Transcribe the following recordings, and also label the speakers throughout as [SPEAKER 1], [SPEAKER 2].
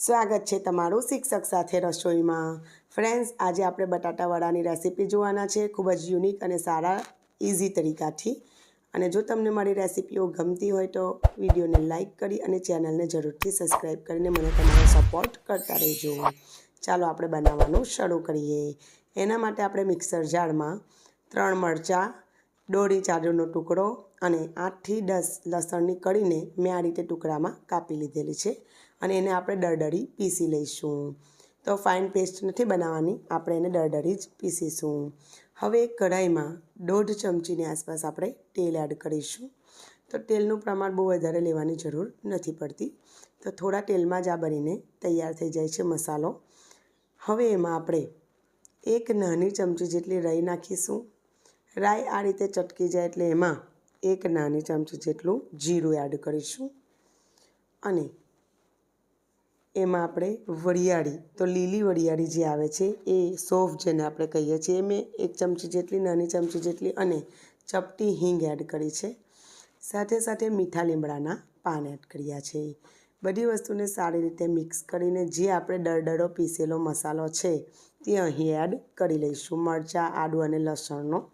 [SPEAKER 1] સ્વાગત છે તમારું શિક્ષક સાથે રસોઈમાં. ફ્રેન્ડ્સ આજે આપણે બટાટા વડાની રેસીપી જોવાના છે. ખૂબ જ યુનિક અને સારા ઇઝી તરીકાથી. અને જો તમને મારી રેસીપીઓ ગમતી હોય તો વિડીયોને લાઇક કરી અને ચેનલને જરૂરથી સબસ્ક્રાઈબ કરીને મને તમારો સપોર્ટ કરતા રહેજો. ચાલો આપણે બનાવવાનું શરૂ કરીએ. એના માટે આપણે મિક્સર જારમાં ત્રણ મરચાં, દોઢ ચાદરનો ટુકડો અને આઠથી દસ લસણની કળીને મેં આ રીતે ટુકડામાં કાપી લીધેલી છે. અને એને આપણે દરદરી પીસી લઈશું. તો ફાઇન પેસ્ટ નથી બનાવવાની, આપણે એને દરદરી જ પીસીશું. હવે કઢાઈમાં દોઢ ચમચીની આસપાસ આપણે તેલ એડ કરીશું. તો તેલનું પ્રમાણ બહુ વધારે લેવાની જરૂર નથી પડતી. તો થોડા તેલમાં જ આ બનીને તૈયાર થઈ જાય છે મસાલો. હવે એમાં આપણે એક નાની ચમચી જેટલી રાઈ નાખીશું. રાઈ આ રીતે ચટકી જાય એટલે એમાં એક નાની ચમચી જેટલું જીરું એડ કરીશું. અને એમાં આપણે વરિયાળી, તો લીલી વરિયાળી જે આવે છે, એ સોફ જેને આપણે કહીએ છીએ એ મેં એક ચમચી જેટલી, નાની ચમચી જેટલી અને ચપટી હિંગ એડ કરી છે. સાથે સાથે મીઠા લીમડાના પાન એડ કર્યા છે. બધી વસ્તુને સારી રીતે મિક્સ કરીને જે આપણે દરદરો પીસેલો મસાલો છે, તે અહીં એડ કરી લઈશું, મરચાં આદુ અને લસણનો.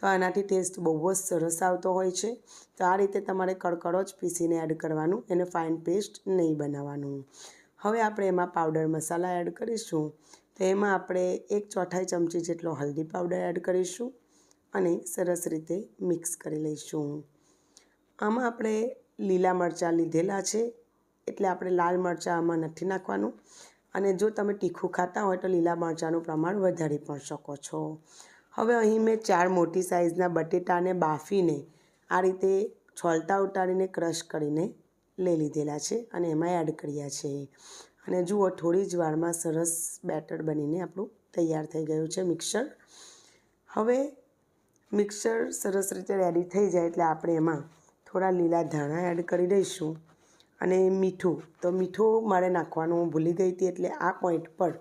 [SPEAKER 1] તો આનાથી ટેસ્ટ બહુ જ સરસ આવતો હોય છે. તો આ રીતે તમારે કડકડો જ પીસીને એડ કરવાનું, એને ફાઇન પેસ્ટ નહીં બનાવવાનું. હવે આપણે એમાં પાવડર મસાલા એડ કરીશું. તો એમાં આપણે એક ચોથાઈ ચમચી જેટલો હલ્દી પાવડર એડ કરીશું અને સરસ રીતે મિક્સ કરી લઈશું. આમાં આપણે લીલા મરચાં લીધેલા છે, એટલે આપણે લાલ મરચાં આમાં નથી નાખવાનું. અને જો તમે તીખું ખાતા હોય તો લીલા મરચાંનું પ્રમાણ વધારી પણ શકો છો. હવે અહીં મેં ચાર મોટી સાઇઝના બટેટાને બાફીને આ રીતે છોલતા ઉતારીને ક્રશ કરીને લઈ લીધેલા છે અને એમાં એડ કર્યા છે. અને જુઓ, થોડી જ વારમાં સરસ બેટર બનીને આપણું તૈયાર થઈ ગયું છે મિક્સર. હવે મિક્સર સરસ રીતે રેડી થઈ જાય એટલે આપણે એમાં થોડા લીલા ધાણા એડ કરી દઈશું અને મીઠું. તો મીઠું મારે નાખવાનું, હું ભૂલી ગઈ હતી એટલે આ પોઈન્ટ પર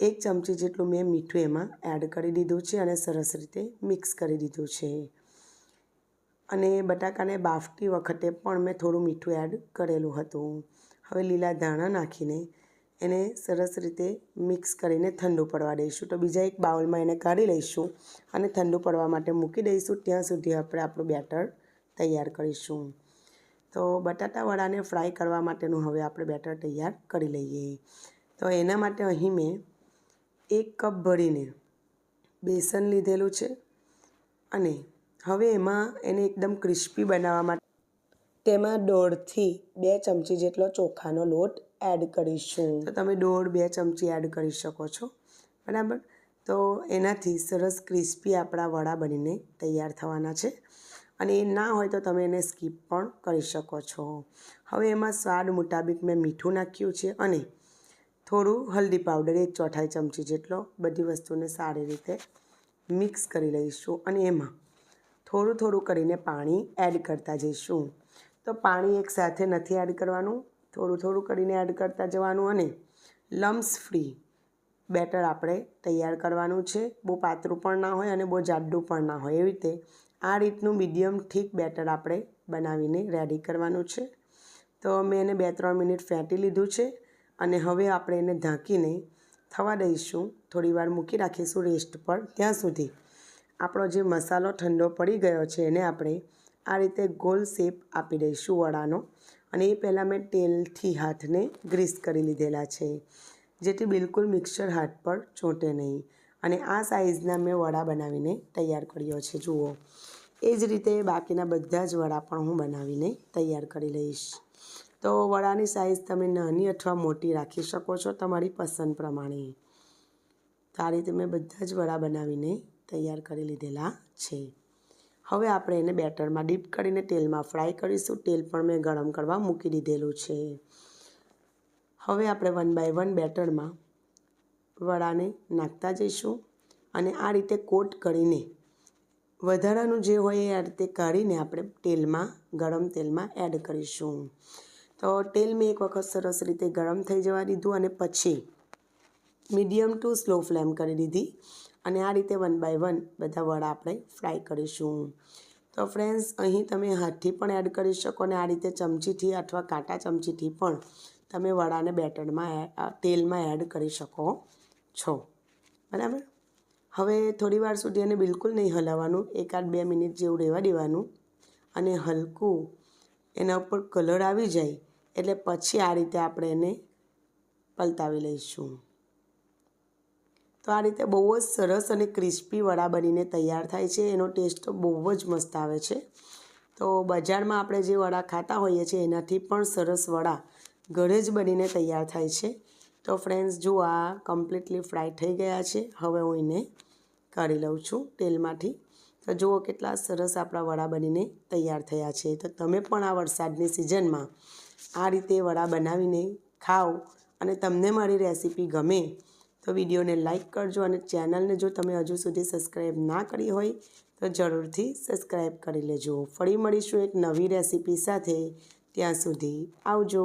[SPEAKER 1] એક ચમચી જેટલું મેં મીઠું એમાં એડ કરી દીધું છે અને સરસ રીતે મિક્સ કરી દીધું છે. અને બટાકાને બાફતી વખતે પણ મેં થોડું મીઠું એડ કરેલું હતું. હવે લીલા ધાણા નાખીને એને સરસ રીતે મિક્સ કરીને ઠંડુ પડવા દઈશું. તો બીજા એક બાઉલમાં એને કાઢી લઈશું અને ઠંડુ પડવા માટે મૂકી દઈશું. ત્યાં સુધી આપણે આપણું બેટર તૈયાર કરીશું. તો બટાટા વડાને ફ્રાય કરવા માટેનું હવે આપણે બેટર તૈયાર કરી લઈએ. તો એના માટે અહીં મેં એક કપ ભરીને બેસન લીધેલું છે અને હવે એમાં એને એકદમ ક્રિસ્પી બનાવવા માટે તેમાં દોઢથી બે ચમચી જેટલો ચોખાનો લોટ એડ કરીશું. તો તમે દોઢ, બે ચમચી એડ કરી શકો છો. બરાબર? તો એનાથી સરસ ક્રિસ્પી આપણા વડા બનીને તૈયાર થવાના છે. અને એ ના હોય તો તમે એને સ્કીપ પણ કરી શકો છો. હવે એમાં સ્વાદ મુતાબિક મેં મીઠું નાખ્યું છે અને થોડું હલ્દી પાવડર, એક ચોથાઈ ચમચી જેટલો બધી વસ્તુને સારી રીતે મિક્સ કરી લઈશું. અને એમાં થોડું થોડું કરીને પાણી એડ કરતા જઈશું. તો પાણી એકસાથે નથી એડ કરવાનું. થોડું થોડું કરીને એડ કરતા જવાનું અને લમ્સ ફ્રી બેટર આપણે તૈયાર કરવાનું છે. બહુ પાતળું પણ ના હોય અને બહુ જાડું પણ ના હોય. એવી રીતે આ રીતનું મીડિયમ ઠીક બેટર આપણે બનાવીને રેડી કરવાનું છે. તો મેં એને બે ત્રણ મિનિટ ફેંટી લીધું છે અને હવે આપણે એને ઢાંકીને થવા દઈશું. થોડીવાર મૂકી રાખીશું રેસ્ટ પર. ત્યાં સુધી આપણો જે મસાલો ઠંડો પડી ગયો છે એને આપણે આ રીતે ગોલ શેપ આપી દઈશું વડાનો. અને એ પહેલાં મેં તેલથી હાથને ગ્રીસ કરી લીધેલા છે, જેથી બિલકુલ મિક્સર હાથ પર ચોંટે નહીં. અને આ સાઇઝના મેં વડા બનાવીને તૈયાર કર્યો છે, જુઓ. એ જ રીતે બાકીના બધા જ વડા પણ હું બનાવીને તૈયાર કરી લઈશ. તો વડાની સાઇઝ તમે નાની અથવા મોટી રાખી શકો છો તમારી પસંદ પ્રમાણે. તો આ રીતે મેં બધા જ વડા બનાવીને તૈયાર કરી લીધેલા છે. હવે આપણે એને બેટરમાં ડીપ કરીને તેલમાં ફ્રાય કરીશું. તેલ પણ મેં ગરમ કરવા મૂકી દીધેલું છે. હવે આપણે વન બાય વન બેટરમાં વડાને નાખતા જઈશું અને આ રીતે કોટ કરીને વધારાનું જે હોય એ આ રીતે કાઢીને આપણે તેલમાં, ગરમ તેલમાં એડ કરીશું. તો તેલ મેં એક વખત સરસ રીતે ગરમ થઈ જવા દીધું અને પછી મીડિયમ ટુ સ્લો ફ્લેમ કરી દીધી. અને આ રીતે વન બાય વન બધા વડા આપણે ફ્રાય કરીશું. તો ફ્રેન્ડ્સ અહીં તમે હાથથી પણ એડ કરી શકો અને આ રીતે ચમચીથી અથવા કાંટા ચમચીથી પણ તમે વડાને બેટરમાં તેલમાં એડ કરી શકો છો. બરાબર? હવે થોડી વાર સુધી એને બિલકુલ નહીં હલાવવાનું, એકાદ બે મિનિટ જેવું રહેવા દેવાનું અને હલકું એના ઉપર કલર આવી જાય એટલે પછી આ રીતે આપણે એને પલટાવી લઈશું. તો આ રીતે બહુ જ સરસ અને ક્રિસ્પી વડા બનીને તૈયાર થાય છે. એનો ટેસ્ટ બહુ જ મસ્ત આવે છે. તો બજારમાં આપણે જે વડા ખાતા હોઈએ છીએ, એનાથી પણ સરસ વડા ઘરે જ બનીને તૈયાર થાય છે. તો ફ્રેન્ડ્સ જુઓ આ કમ્પ્લીટલી ફ્રાય થઈ ગયા છે, હવે હું એને કાઢી લઉં છું તેલમાંથી. તો જુઓ કેટલા સરસ આપણા વડા બનીને તૈયાર થયા છે. તો તમે પણ આ વરસાદની સિઝનમાં આ રીતે વડા બનાવીને ખાઓ અને તમને મારી રેસીપી ગમે તો વિડીયોને લાઇક કરજો અને ચેનલને જો તમે હજુ સુધી સબસ્ક્રાઈબ ના કરી હોય, તો જરૂરથી સબસ્ક્રાઈબ કરી લેજો. ફરી મળીશું એક નવી રેસીપી સાથે. ત્યાં સુધી આવજો.